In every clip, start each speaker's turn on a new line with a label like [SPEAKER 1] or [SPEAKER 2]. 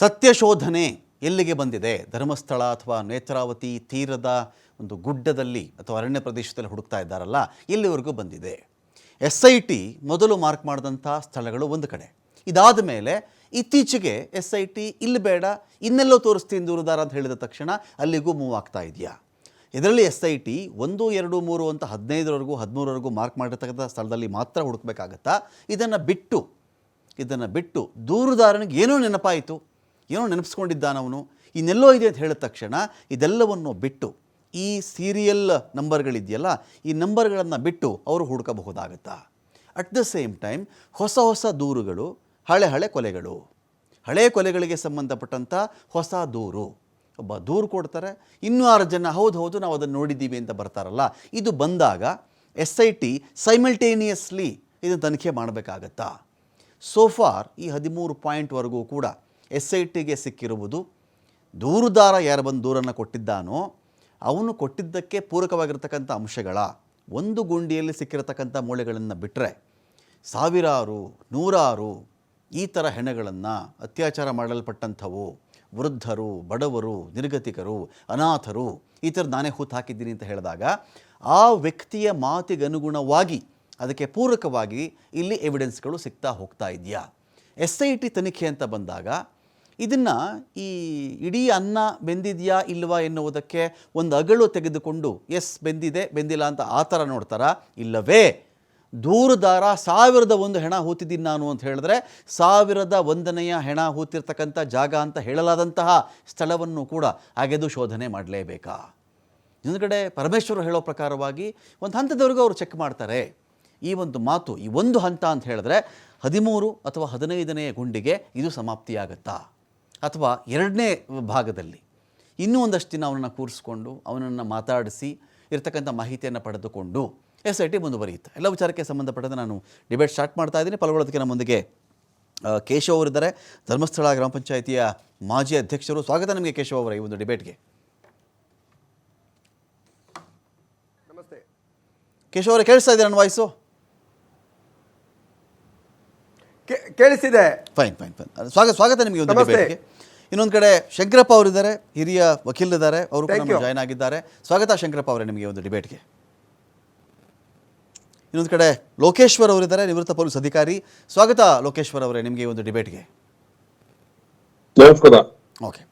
[SPEAKER 1] ಸತ್ಯಶೋಧನೆ ಎಲ್ಲಿಗೆ ಬಂದಿದೆ? ಧರ್ಮಸ್ಥಳ ಅಥವಾ ನೇತ್ರಾವತಿ ತೀರದ ಒಂದು ಗುಡ್ಡದಲ್ಲಿ ಅಥವಾ ಅರಣ್ಯ ಪ್ರದೇಶದಲ್ಲಿ ಹುಡುಕ್ತಾ ಇದ್ದಾರಲ್ಲ ಇಲ್ಲಿವರೆಗೂ ಬಂದಿದೆ? ಎಸ್ ಐ ಟಿ ಮೊದಲು ಮಾರ್ಕ್ ಮಾಡಿದಂಥ ಸ್ಥಳಗಳು ಒಂದು ಕಡೆ. ಇದಾದ ಮೇಲೆ ಇತ್ತೀಚೆಗೆ ಎಸ್ ಐ ಟಿ ಇಲ್ಲಿ ಬೇಡ, ಇನ್ನೆಲ್ಲೋ ತೋರಿಸ್ತೀನಿ ದೂರದಾರ ಅಂತ ಹೇಳಿದ ತಕ್ಷಣ ಅಲ್ಲಿಗೂ ಮೂವ್ ಆಗ್ತಾ ಇದೆಯಾ? ಇದರಲ್ಲಿ ಎಸ್ ಐ ಟಿ ಒಂದು, ಎರಡು, ಮೂರು ಅಂತ ಹದಿನೈದರವರೆಗೂ ಹದಿಮೂರವರೆಗೂ ಮಾರ್ಕ್ ಮಾಡಿರ್ತಕ್ಕಂಥ ಸ್ಥಳದಲ್ಲಿ ಮಾತ್ರ ಹುಡುಕಬೇಕಾಗತ್ತಾ? ಇದನ್ನು ಬಿಟ್ಟು ಇದನ್ನು ಬಿಟ್ಟು ದೂರುದಾರನಿಗೆ ಏನೋ ನೆನಪಾಯಿತು. ಏನೋ ನೆನಪಿಸ್ಕೊಂಡಿದ್ದಾನವನು? ಇನ್ನೆಲ್ಲೋ ಇದೆ ಅಂತ ಹೇಳಿದ ತಕ್ಷಣ ಇದೆಲ್ಲವನ್ನು ಬಿಟ್ಟು, ಈ ಸೀರಿಯಲ್ ನಂಬರ್ಗಳಿದೆಯಲ್ಲ ಈ ನಂಬರ್ಗಳನ್ನು ಬಿಟ್ಟು ಅವರು ಹುಡುಕಬಹುದಾಗತ್ತಾ? ಅಟ್ ದ ಸೇಮ್ ಟೈಮ್ ಹೊಸ ಹೊಸ ದೂರುಗಳು, ಹಳೆ ಹಳೆ ಕೊಲೆಗಳು. ಹಳೆ ಕೊಲೆಗಳಿಗೆ ಸಂಬಂಧಪಟ್ಟಂಥ ಹೊಸ ದೂರು. ಒಬ್ಬ ದೂರು ಕೊಡ್ತಾರೆ, ಇನ್ನೂ ಆರು ಜನ, ಹೌದು ಹೌದು, ನಾವು ಅದನ್ನು ನೋಡಿದ್ದೀವಿ ಅಂತ ಬರ್ತಾರಲ್ಲ. ಇದು ಬಂದಾಗ ಎಸ್ ಐ ಟಿ ಸೈಮಲ್ಟೇನಿಯಸ್ಲಿ ಇದನ್ನು ತನಿಖೆ ಮಾಡಬೇಕಾಗತ್ತಾ? ಸೋಫಾರ್ ಈ ಹದಿಮೂರು ಪಾಯಿಂಟ್ವರೆಗೂ ಕೂಡ ಎಸ್ ಐ ಟಿಗೆ ಸಿಕ್ಕಿರುವುದು. ದೂರುದಾರ ಯಾರು ಬಂದು ದೂರನ್ನು ಕೊಟ್ಟಿದ್ದಾನೋ, ಅವನು ಕೊಟ್ಟಿದ್ದಕ್ಕೆ ಪೂರಕವಾಗಿರ್ತಕ್ಕಂಥ ಅಂಶಗಳ, ಒಂದು ಗುಂಡಿಯಲ್ಲಿ ಸಿಕ್ಕಿರತಕ್ಕಂಥ ಮೂಳೆಗಳನ್ನು ಬಿಟ್ಟರೆ ಸಾವಿರಾರು, ನೂರಾರು ಈ ಥರ ಹೆಣಗಳನ್ನು ಅತ್ಯಾಚಾರ ಮಾಡಲ್ಪಟ್ಟಂಥವು, ವೃದ್ಧರು, ಬಡವರು, ನಿರ್ಗತಿಕರು, ಅನಾಥರು, ಈ ಥರ ನಾನೇ ಹೂತು ಹಾಕಿದ್ದೀನಿ ಅಂತ ಹೇಳಿದಾಗ, ಆ ವ್ಯಕ್ತಿಯ ಮಾತಿಗನುಗುಣವಾಗಿ ಅದಕ್ಕೆ ಪೂರಕವಾಗಿ ಇಲ್ಲಿ ಎವಿಡೆನ್ಸ್ಗಳು ಸಿಗ್ತಾ ಹೋಗ್ತಾ ಇದೆಯಾ. ಎಸ್ ಐ ಟಿ ತನಿಖೆ ಅಂತ ಬಂದಾಗ ಇದನ್ನು ಈ ಇಡೀ ಅನ್ನ ಬೆಂದಿದೆಯಾ ಇಲ್ವಾ ಎನ್ನುವುದಕ್ಕೆ ಒಂದು ಅಗಳು ತೆಗೆದುಕೊಂಡು, ಎಸ್, ಬೆಂದಿದೆ, ಬೆಂದಿಲ್ಲ ಅಂತ ಆ ಥರ ನೋಡ್ತಾರಾ? ಇಲ್ಲವೇ. ದೂರದಾರ ಸಾವಿರದ ಒಂದು ಹೆಣ ಹೂತಿದ್ದೀನಿ ನಾನು ಅಂತ ಹೇಳಿದ್ರೆ, ಸಾವಿರದ ಒಂದನೆಯ ಹೆಣ ಹೂತಿರ್ತಕ್ಕಂಥ ಜಾಗ ಅಂತ ಹೇಳಲಾದಂತಹ ಸ್ಥಳವನ್ನು ಕೂಡ ಅಗೆದು ಶೋಧನೆ ಮಾಡಲೇಬೇಕಾ? ಪರಮೇಶ್ವರ ಪರಮೇಶ್ವರು ಹೇಳೋ ಪ್ರಕಾರವಾಗಿ ಒಂದು ಹಂತದವರೆಗೂ ಅವರು ಚೆಕ್ ಮಾಡ್ತಾರೆ. ಈ ಒಂದು ಮಾತು, ಈ ಒಂದು ಹಂತ ಅಂತ ಹೇಳಿದ್ರೆ, ಹದಿಮೂರು ಅಥವಾ ಹದಿನೈದನೆಯ ಗುಂಡಿಗೆ ಇದು ಸಮಾಪ್ತಿಯಾಗತ್ತಾ? ಅಥವಾ ಎರಡನೇ ಭಾಗದಲ್ಲಿ ಇನ್ನೂ ಒಂದಷ್ಟು ದಿನ ಅವನನ್ನು ಕೂರಿಸ್ಕೊಂಡು ಅವನನ್ನು ಮಾತಾಡಿಸಿ ಇರತಕ್ಕಂಥ ಮಾಹಿತಿಯನ್ನು ಪಡೆದುಕೊಂಡು ಎಸ್ ಐ ಟಿ ಮುಂದುವರಿಯುತ್ತೆ. ಎಲ್ಲ ವಿಚಾರಕ್ಕೆ ಸಂಬಂಧಪಟ್ಟಂತೆ ನಾನು ಡಿಬೇಟ್ ಸ್ಟಾರ್ಟ್ ಮಾಡ್ತಾ ಇದ್ದೀನಿ. ಪಾಲ್ಗೊಳ್ಳೋದಕ್ಕೆ ನಮ್ಮೊಂದಿಗೆ ಕೇಶವ ಅವರಿದ್ದಾರೆ ಧರ್ಮಸ್ಥಳ ಗ್ರಾಮ ಪಂಚಾಯಿತಿಯ ಮಾಜಿ ಅಧ್ಯಕ್ಷರು. ಸ್ವಾಗತ ನಿಮಗೆ ಕೇಶವ್ ಅವರ ಈ ಒಂದು ಡಿಬೇಟ್ಗೆ.
[SPEAKER 2] ನಮಸ್ತೆ.
[SPEAKER 1] ಕೇಶವ್ ಅವರೇ ಕೇಳಿಸ್ತಾ ಇದ್ದೀರಾ ನನ್ನ ವಾಯ್ಸು
[SPEAKER 2] ಕೇ- ಕೇಳಿಸಿದೆ.
[SPEAKER 1] ಫೈನ್ ಫೈನ್ ಫೈನ್ ಸ್ವಾಗತ ಸ್ವಾಗತ ನಿಮಗೆ ಒಂದು. ಡಿಬೇಟ್ಗೆ ಇನ್ನೊಂದು ಕಡೆ ಶಂಕರಪ್ಪ ಅವರಿದ್ದಾರೆ ಹಿರಿಯ ವಕೀಲರಿದ್ದಾರೆ ಅವರು
[SPEAKER 2] ಕೂಡ.
[SPEAKER 1] ಜಾಯ್ನ್ ಆಗಿದ್ದಾರೆ. ಸ್ವಾಗತ ಶಂಕರಪ್ಪ ಅವರೇ ನಿಮಗೆ ಒಂದು ಡಿಬೇಟ್ಗೆ ಇನ್ನೊಂದು ಕಡೆ ಲೋಕೇಶ್ವರ್ ಅವರಿದ್ದಾರೆ ನಿವೃತ್ತ ಪೊಲೀಸ್ ಅಧಿಕಾರಿ. ಸ್ವಾಗತ ಲೋಕೇಶ್ವರ್ ಅವರೇ ನಿಮಗೆ ಒಂದು ಡಿಬೇಟ್ಗೆ
[SPEAKER 3] ನಮಸ್ಕಾರ.
[SPEAKER 1] ಓಕೆ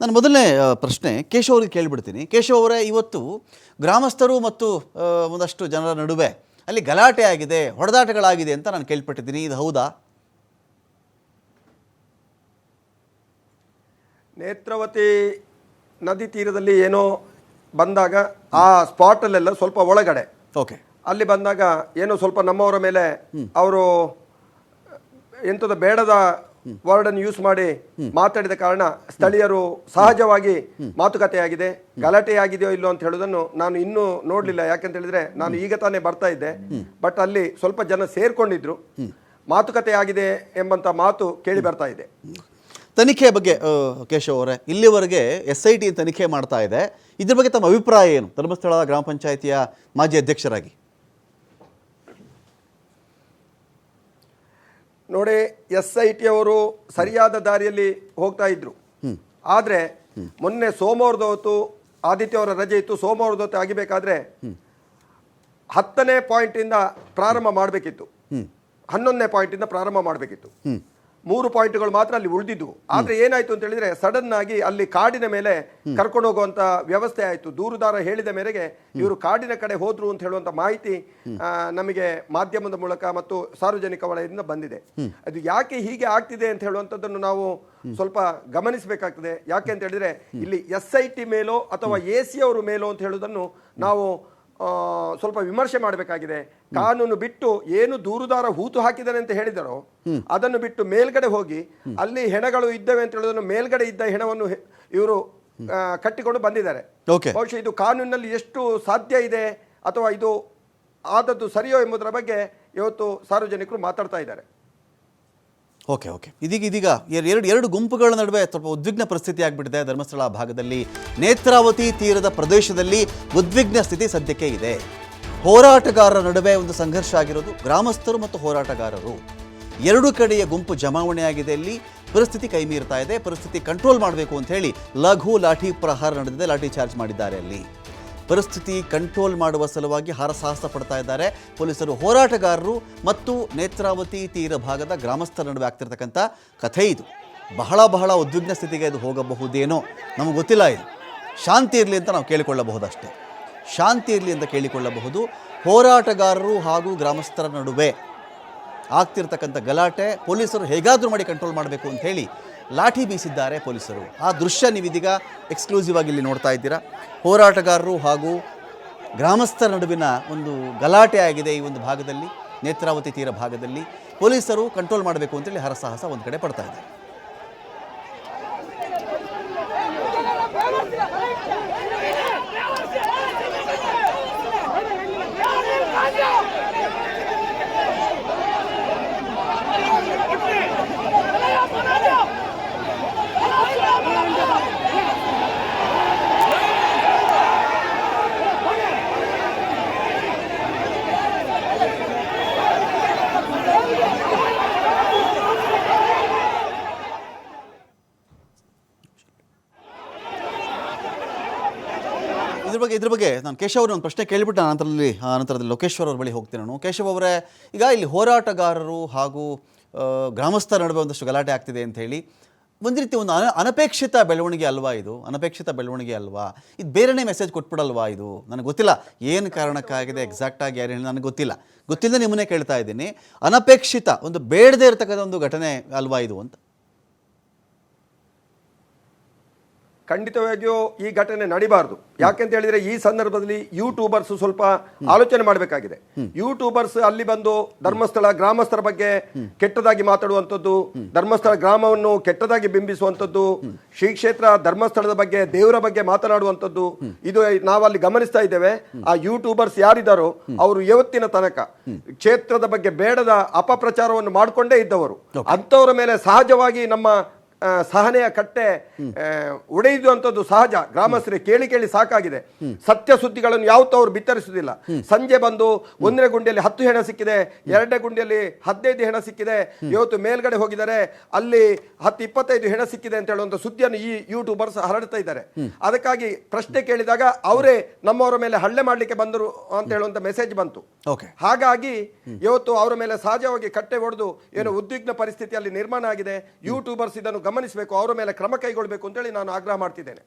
[SPEAKER 1] ನಾನು ಮೊದಲನೇ ಪ್ರಶ್ನೆ ಕೇಶವ್ ಅವ್ರಿಗೆ ಕೇಳಿಬಿಡ್ತೀನಿ. ಕೇಶವ್ ಅವರೇ ಇವತ್ತು ಗ್ರಾಮಸ್ಥರು ಮತ್ತು ಒಂದಷ್ಟು ಜನರ ನಡುವೆ ಅಲ್ಲಿ ಗಲಾಟೆ ಆಗಿದೆ ಹೊಡೆದಾಟಗಳಾಗಿದೆ ಅಂತ ನಾನು ಕೇಳ್ಪಟ್ಟಿದ್ದೀನಿ. ಇದು ಹೌದಾ?
[SPEAKER 2] ನೇತ್ರಾವತಿ ನದಿ ತೀರದಲ್ಲಿ ಏನೋ ಬಂದಾಗ ಆ ಸ್ಪಾಟಲ್ಲೆಲ್ಲ ಸ್ವಲ್ಪ ಒಳಗಡೆ.
[SPEAKER 1] ಓಕೆ.
[SPEAKER 2] ಅಲ್ಲಿ ಬಂದಾಗ ಏನೋ ಸ್ವಲ್ಪ ನಮ್ಮವರ ಮೇಲೆ ಅವರು ಎಂಥದ ಬೇಡದ ವರ್ಡನ್ನು ಯೂಸ್ ಮಾಡಿ ಮಾತಾಡಿದ ಕಾರಣ ಸ್ಥಳೀಯರು ಸಹಜವಾಗಿ ಮಾತುಕತೆ ಆಗಿದೆ ಗಲಾಟೆ ಆಗಿದೆಯೋ ಇಲ್ಲೋ ಅಂತ ಹೇಳೋದನ್ನು ನಾನು ಇನ್ನೂ ನೋಡಲಿಲ್ಲ. ಯಾಕಂತ ಹೇಳಿದ್ರೆ ನಾನು ಈಗ ತಾನೇ ಬರ್ತಾ ಇದ್ದೆ. ಬಟ್ ಅಲ್ಲಿ ಸ್ವಲ್ಪ ಜನ ಸೇರ್ಕೊಂಡಿದ್ರು. ಮಾತುಕತೆ ಆಗಿದೆ ಎಂಬಂತ ಮಾತು ಕೇಳಿ ಬರ್ತಾ ಇದೆ.
[SPEAKER 1] ತನಿಖೆ ಬಗ್ಗೆ ಕೇಶವ್ ಅವರೇ ಇಲ್ಲಿವರೆಗೆ ಎಸ್ ಐ ಟಿ ತನಿಖೆ ಮಾಡ್ತಾ ಇದೆ. ಇದ್ರ ಬಗ್ಗೆ ತಮ್ಮ ಅಭಿಪ್ರಾಯ ಏನು? ಧರ್ಮಸ್ಥಳ ಗ್ರಾಮ ಪಂಚಾಯಿತಿಯ ಮಾಜಿ ಅಧ್ಯಕ್ಷರಾಗಿ.
[SPEAKER 2] ನೋಡಿ ಎಸ್ ಐ ಟಿ ಅವರು ಸರಿಯಾದ ದಾರಿಯಲ್ಲಿ ಹೋಗ್ತಾ ಇದ್ರು. ಆದ್ರೆ ಮೊನ್ನೆ ಸೋಮವಾರದ ಹೊತ್ತು ಆದಿತ್ಯ ಅವರ ರಜೆ ಇತ್ತು. ಸೋಮವಾರದ ಹೊತ್ತು ಆಗಿಬೇಕಾದ್ರೆ ಹತ್ತನೇ ಪಾಯಿಂಟ್ ಇಂದ ಪ್ರಾರಂಭ ಮಾಡಬೇಕಿತ್ತು. ಹನ್ನೊಂದನೇ ಪಾಯಿಂಟ್ ಇಂದ ಪ್ರಾರಂಭ ಮಾಡಬೇಕಿತ್ತು. ಮೂರು ಪಾಯಿಂಟ್ಗಳು ಮಾತ್ರ ಅಲ್ಲಿ ಉಳಿದಿದ್ವು ಆದ್ರೆ ಏನಾಯ್ತು ಅಂತ ಹೇಳಿದ್ರೆ ಸಡನ್ ಆಗಿ ಅಲ್ಲಿ ಕಾಡಿನ ಮೇಲೆ ಕರ್ಕೊಂಡು ಹೋಗುವಂತ ವ್ಯವಸ್ಥೆ ಆಯ್ತು. ದೂರುದಾರ ಹೇಳಿದ ಮೇರೆಗೆ ಇವರು ಕಾಡಿನ ಕಡೆ ಹೋದ್ರು ಅಂತ ಹೇಳುವಂತ ಮಾಹಿತಿ ನಮಗೆ ಮಾಧ್ಯಮದ ಮೂಲಕ ಮತ್ತು ಸಾರ್ವಜನಿಕ ವಲಯದಿಂದ ಬಂದಿದೆ. ಅದು ಯಾಕೆ ಹೀಗೆ ಆಗ್ತಿದೆ ಅಂತ ಹೇಳುವಂತದ್ದನ್ನು ನಾವು ಸ್ವಲ್ಪ ಗಮನಿಸಬೇಕಾಗ್ತದೆ. ಯಾಕೆ ಅಂತ ಹೇಳಿದ್ರೆ ಇಲ್ಲಿ ಎಸ್ ಐ ಟಿ ಮೇಲೋ ಅಥವಾ ಎ ಸಿ ಅವರು ಮೇಲೋ ಅಂತ ಹೇಳುವುದನ್ನು ನಾವು ಸ್ವಲ್ಪ ವಿಮರ್ಶೆ ಮಾಡಬೇಕಾಗಿದೆ. ಕಾನೂನು ಬಿಟ್ಟು ಏನು ದೂರುದಾರ ಹೂತು ಹಾಕಿದ್ದಾನೆ ಅಂತ ಹೇಳಿದರೋ ಅದನ್ನು ಬಿಟ್ಟು ಮೇಲ್ಗಡೆ ಹೋಗಿ ಅಲ್ಲಿ ಹೆಣಗಳು ಇದ್ದವೆ ಅಂತ ಹೇಳೋದನ್ನು ಮೇಲ್ಗಡೆ ಇದ್ದ ಹೆಣವನ್ನು ಇವರು ಕಟ್ಟಿಕೊಂಡು ಬಂದಿದ್ದಾರೆ.
[SPEAKER 1] ಓಕೆ
[SPEAKER 2] ಬಹುಶಃ ಇದು ಕಾನೂನಿನಲ್ಲಿ ಎಷ್ಟು ಸಾಧ್ಯ ಇದೆ ಅಥವಾ ಇದು ಆದದ್ದು ಸರಿಯೋ ಎಂಬುದರ ಬಗ್ಗೆ ಇವತ್ತು ಸಾರ್ವಜನಿಕರು ಮಾತಾಡ್ತಾ ಇದ್ದಾರೆ.
[SPEAKER 1] Okay okay. ಇದೀಗ ಇದೀಗ ಎರಡು ಎರಡು ಗುಂಪುಗಳ ನಡುವೆ ಸ್ವಲ್ಪ ಉದ್ವಿಗ್ನ ಪರಿಸ್ಥಿತಿ ಆಗಿಬಿಟ್ಟಿದೆ. ಧರ್ಮಸ್ಥಳ ಭಾಗದಲ್ಲಿ ನೇತ್ರಾವತಿ ತೀರದ ಪ್ರದೇಶದಲ್ಲಿ ಉದ್ವಿಗ್ನ ಸ್ಥಿತಿ ಸದ್ಯಕ್ಕೆ ಇದೆ. ಹೋರಾಟಗಾರರ ನಡುವೆ ಒಂದು ಸಂಘರ್ಷ ಆಗಿರೋದು ಗ್ರಾಮಸ್ಥರು ಮತ್ತು ಹೋರಾಟಗಾರರು. ಎರಡು ಕಡೆಯ ಗುಂಪು ಜಮಾವಣೆಯಾಗಿದೆ ಇಲ್ಲಿ. ಪರಿಸ್ಥಿತಿ ಕೈ ಮೀರ್ತಾ ಇದೆ. ಪರಿಸ್ಥಿತಿ ಕಂಟ್ರೋಲ್ ಮಾಡಬೇಕು ಅಂತ ಹೇಳಿ ಲಘು ಲಾಠಿ ಪ್ರಹಾರ ನಡೆದಿದೆ. ಲಾಠಿ ಚಾರ್ಜ್ ಮಾಡಿದ್ದಾರೆ ಅಲ್ಲಿ. ಪರಿಸ್ಥಿತಿ ಕಂಟ್ರೋಲ್ ಮಾಡುವ ಸಲುವಾಗಿ ಹರಸಾಹಸ ಪಡ್ತಾ ಇದ್ದಾರೆ. ಪೊಲೀಸರು ಹೋರಾಟಗಾರರು ಮತ್ತು ನೇತ್ರಾವತಿ ತೀರ ಭಾಗದ ಗ್ರಾಮಸ್ಥರ ನಡುವೆ ಆಗ್ತಿರ್ತಕ್ಕಂಥ ಕಥೆ ಇದು. ಬಹಳ ಬಹಳ ಉದ್ವಿಗ್ನ ಸ್ಥಿತಿಗೆ ಇದು ಹೋಗಬಹುದೇನೋ ನಮಗೆ ಗೊತ್ತಿಲ್ಲ ಇದು. ಶಾಂತಿ ಇರಲಿ ಅಂತ ನಾವು ಕೇಳಿಕೊಳ್ಳಬಹುದಷ್ಟೇ. ಶಾಂತಿ ಇರಲಿ ಅಂತ ಕೇಳಿಕೊಳ್ಳಬಹುದು. ಹೋರಾಟಗಾರರು ಹಾಗೂ ಗ್ರಾಮಸ್ಥರ ನಡುವೆ ಆಗ್ತಿರ್ತಕ್ಕಂಥ ಗಲಾಟೆ ಪೊಲೀಸರು ಹೇಗಾದರೂ ಮಾಡಿ ಕಂಟ್ರೋಲ್ ಮಾಡಬೇಕು ಅಂತ ಹೇಳಿ ಲಾಠಿ ಬೀಸಿದ್ದಾರೆ ಪೊಲೀಸರು. ಆ ದೃಶ್ಯ ನೀವಿದೀಗ ಎಕ್ಸ್ಕ್ಲೂಸಿವ್ ಆಗಿ ಇಲ್ಲಿ ನೋಡ್ತಾ ಇದ್ದೀರಾ. ಹೋರಾಟಗಾರರು ಹಾಗೂ ಗ್ರಾಮಸ್ಥರ ನಡುವಿನ ಒಂದು ಗಲಾಟೆ ಆಗಿದೆ ಈ ಒಂದು ಭಾಗದಲ್ಲಿ, ನೇತ್ರಾವತಿ ತೀರ ಭಾಗದಲ್ಲಿ. ಪೊಲೀಸರು ಕಂಟ್ರೋಲ್ ಮಾಡಬೇಕು ಅಂತೇಳಿ ಹರಸಾಹಸ ಒಂದು ಕಡೆ ಪಡ್ತಾ ಇದ್ದಾರೆ. ಬಗ್ಗೆ ಇದ್ರ ಬಗ್ಗೆ ನಾನು ಕೇಶವ್ ಒಂದು ಪ್ರಶ್ನೆ ಕೇಳಿಬಿಟ್ಟು ನಾನು ನಂತರದಲ್ಲಿ ನಂತರದಲ್ಲಿ ಲೋಕೇಶ್ವರ್ ಅವ್ರ ಬಳಿ ಹೋಗ್ತೀನಿ ನಾನು. ಕೇಶವ್ ಅವರೇ, ಈಗ ಇಲ್ಲಿ ಹೋರಾಟಗಾರರು ಹಾಗೂ ಗ್ರಾಮಸ್ಥರ ನಡುವೆ ಒಂದಷ್ಟು ಗಲಾಟೆ ಆಗ್ತಿದೆ ಅಂತ ಹೇಳಿ, ಒಂದು ರೀತಿ ಒಂದು ಅನ, ಅನಪೇಕ್ಷಿತ ಬೆಳವಣಿಗೆ ಅಲ್ವಾ ಇದು? ಅನಪೇಕ್ಷಿತ ಬೆಳವಣಿಗೆ ಅಲ್ವಾ? ಇದು ಬೇರೆನೇ ಮೆಸೇಜ್ ಕೊಟ್ಬಿಡಲ್ವಾ ಇದು? ನನಗೆ ಗೊತ್ತಿಲ್ಲ. ಏನು ಕಾರಣಕ್ಕಾಗಿದೆ ಎಕ್ಸಾಕ್ಟಾಗಿ ಯಾರು ಹೇಳಿ ನನಗೆ ಗೊತ್ತಿಲ್ಲ. ಗೊತ್ತಿಲ್ಲದೆ ನಿಮ್ಮನ್ನೇ ಕೇಳ್ತಾ ಇದ್ದೀನಿ. ಅನಪೇಕ್ಷಿತ, ಒಂದು ಬೇಡದೇ ಇರತಕ್ಕಂಥ ಒಂದು ಘಟನೆ ಅಲ್ವಾ ಇದು ಅಂತ.
[SPEAKER 2] ಖಂಡಿತವಾಗಿಯೂ ಈ ಘಟನೆ ನಡಿಬಾರದು. ಯಾಕೆಂತ ಹೇಳಿದ್ರೆ ಈ ಸಂದರ್ಭದಲ್ಲಿ ಯೂಟ್ಯೂಬರ್ಸ್ ಸ್ವಲ್ಪ ಆಲೋಚನೆ ಮಾಡಬೇಕಾಗಿದೆ. ಯೂಟ್ಯೂಬರ್ಸ್ ಅಲ್ಲಿ ಬಂದು ಧರ್ಮಸ್ಥಳ ಗ್ರಾಮಸ್ಥರ ಬಗ್ಗೆ ಕೆಟ್ಟದಾಗಿ ಮಾತಾಡುವಂಥದ್ದು ಧರ್ಮಸ್ಥಳ ಗ್ರಾಮವನ್ನು ಕೆಟ್ಟದಾಗಿ ಬಿಂಬಿಸುವಂಥದ್ದು ಶ್ರೀ ಕ್ಷೇತ್ರ ಧರ್ಮಸ್ಥಳದ ಬಗ್ಗೆ ದೇವರ ಬಗ್ಗೆ ಮಾತನಾಡುವಂಥದ್ದು ಇದು ನಾವಲ್ಲಿ ಗಮನಿಸ್ತಾ ಇದ್ದೇವೆ. ಆ ಯೂಟ್ಯೂಬರ್ಸ್ ಯಾರಿದ್ದಾರೋ ಅವರು ಇವತ್ತಿನ ತನಕ ಕ್ಷೇತ್ರದ ಬಗ್ಗೆ ಬೇಡದ ಅಪಪ್ರಚಾರವನ್ನು ಮಾಡಿಕೊಂಡೇ ಇದ್ದವರು. ಅಂಥವರ ಮೇಲೆ ಸಹಜವಾಗಿ ನಮ್ಮ ಸಹನೆಯ ಕಟ್ಟೆ ಆ, ಅಂತದ್ದು ಸಹಜ. ಗ್ರಾಮಸ್ಥರೇ ಕೇಳಿ ಕೇಳಿ ಸಾಕಾಗಿದೆ. ಸತ್ಯ ಸುದ್ದಿಗಳನ್ನು ಯಾವತ್ತೂ ಅವರು ಬಿತ್ತರಿಸುವುದಿಲ್ಲ. ಸಂಜೆ ಬಂದು ಒಂದನೇ ಗುಂಡಿಯಲ್ಲಿ ಹತ್ತು ಹೆಣ ಸಿಕ್ಕಿದೆ ಎರಡನೇ ಗುಂಡಿಯಲ್ಲಿ ಹದಿನೈದು ಹೆಣ ಸಿಕ್ಕಿದೆ. ಇವತ್ತು ಮೇಲ್ಗಡೆ ಹೋಗಿದ್ದಾರೆ ಅಲ್ಲಿ ಹತ್ತು ಇಪ್ಪತ್ತೈದು ಹೆಣ ಸಿಕ್ಕಿದೆ ಅಂತ ಹೇಳುವಂತ ಸುದ್ದಿಯನ್ನು ಈ ಯೂಟ್ಯೂಬರ್ಸ್ ಹರಡ್ತಾ ಇದ್ದಾರೆ. ಅದಕ್ಕಾಗಿ ಪ್ರಶ್ನೆ ಕೇಳಿದಾಗ ಅವರೇ ನಮ್ಮವರ ಮೇಲೆ ಹಳ್ಳೆ ಮಾಡಲಿಕ್ಕೆ ಬಂದರು ಅಂತ ಹೇಳುವಂತ ಮೆಸೇಜ್ ಬಂತು.
[SPEAKER 1] ಓಕೆ.
[SPEAKER 2] ಹಾಗಾಗಿ ಇವತ್ತು ಅವರ ಮೇಲೆ ಸಹಜವಾಗಿ ಕಟ್ಟೆ ಹೊಡೆದು ಏನೋ ಉದ್ವಿಗ್ನ ಪರಿಸ್ಥಿತಿಯಲ್ಲಿ ನಿರ್ಮಾಣ ಆಗಿದೆ. ಯೂಟ್ಯೂಬರ್ಸ್ ಇದನ್ನು ಗಮನಿಸಬೇಕು ಅವರ ಮೇಲೆ ಕ್ರಮ ಕೈಗೊಳ್ಳಬೇಕು ಅಂತೇಳಿ ನಾನು ಆಗ್ರಹ ಮಾಡ್ತಿದ್ದೇನೆ.